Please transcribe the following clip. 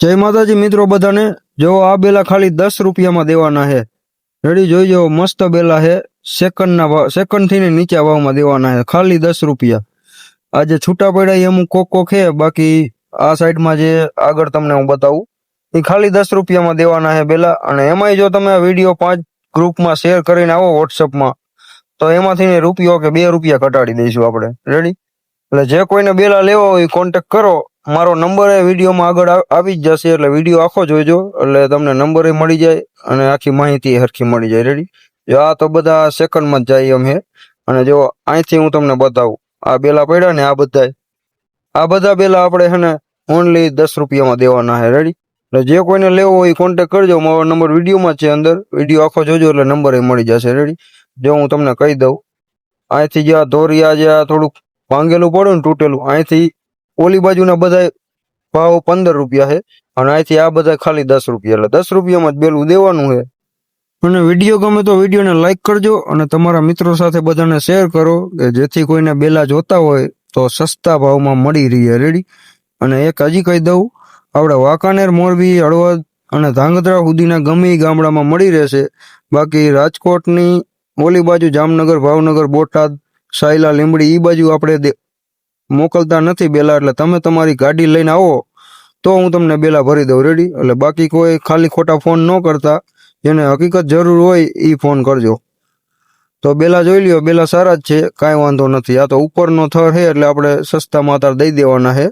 જય માતાજી મિત્રો બધાને. જો આ બેલા ખાલી દસ રૂપિયામાં દેવાના છે રેડી જોઈ જો મસ્ત બેલા છે સેકન્ડના ભાવ સેકન્ડથી ને નીચા ભાવમાં દેવાના છે ખાલી દસ રૂપિયા. આજે છૂટા પડ્યા એ અમુક કોક કોક છે બાકી આ સાઈડમાં જે આગળ તમને હું બતાવું, એ ખાલી દસ રૂપિયામાં દેવાના છે બેલા. અને એમાંય જો તમે વીડિયો પાંચ ગ્રુપમાં શેર કરીને આવો વોટ્સઅપમાં તો એમાંથી રૂપિયો કે બે રૂપિયા ઘટાડી દઈશું આપણે. રેડી એટલે જે કોઈને બેલા લેવા હોય કોન્ટેક કરો. મારો નંબર એ વિડીયોમાં આગળ આવી જ જશે, એટલે વીડિયો આખો જોઈજો એટલે તમને નંબર મળી જાય અને આખી માહિતી હરખી મળી જાય. રેડી જો આ તો બધા સેકન્ડમાં જ જાય એમ હે. અને જો અહીંથી હું તમને બતાવું, આ બેલા પડ્યા ને આ બધા આ બધા બેલા આપણે છે ને ઓનલી દસ રૂપિયામાં દેવાના છે રેડી એટલે જે કોઈને લેવો હોય કોન્ટેક કરજો. મારો નંબર વિડીયોમાં છે અંદર. વીડિયો આખો જોજો, એટલે નંબર એ મળી જશે. રેડી જો હું તમને કહી દઉં, અહીંથી જે આ ધોરિયા જે આ થોડુંક ભાંગેલું પડ્યું ને તૂટેલું, અહીંથી ઓલી બાજુના બધા ભાવ પંદર રૂપિયા છે અને અહીંથી આ બધા ખાલી દસ રૂપિયા એટલે દસ રૂપિયામાં જ બેલું દેવાનું છે. અને વીડિયો ગમે તો વિડીયોને લાઈક કરજો અને તમારા મિત્રો સાથે બધાને શેર કરો કે જેથી કોઈને બેલા જોતા હોય તો સસ્તા ભાવમાં મળી રહે. રેડી અને એક હજી કહી દઉં, આપણે વાંકાનેર, મોરબી, હળવદ અને ધાંગધ્રા સુધીના ગમે ગામડામાં મળી રહેશે. બાકી રાજકોટની ઓલી બાજુ જામનગર, ભાવનગર, બોટાદ, સાયલા, લીંબડી એ બાજુ આપણે મોકલતા નથી બેલા, એટલે તમે તમારી ગાડી લઈને આવો, તો હું તમને બેલા ભરી દઉં. રેડી એટલે બાકી કોઈ ખાલી ખોટા ફોન ન કરતા. જેને હકીકત જરૂર હોય એ ફોન કરજો. તો બેલા જોઈ લ્યો, બેલા સારા જ છે, કાંઈ વાંધો નથી. આ તો ઉપરનો થર છે, એટલે આપણે સસ્તામાં તાર દઈ દેવાના છે.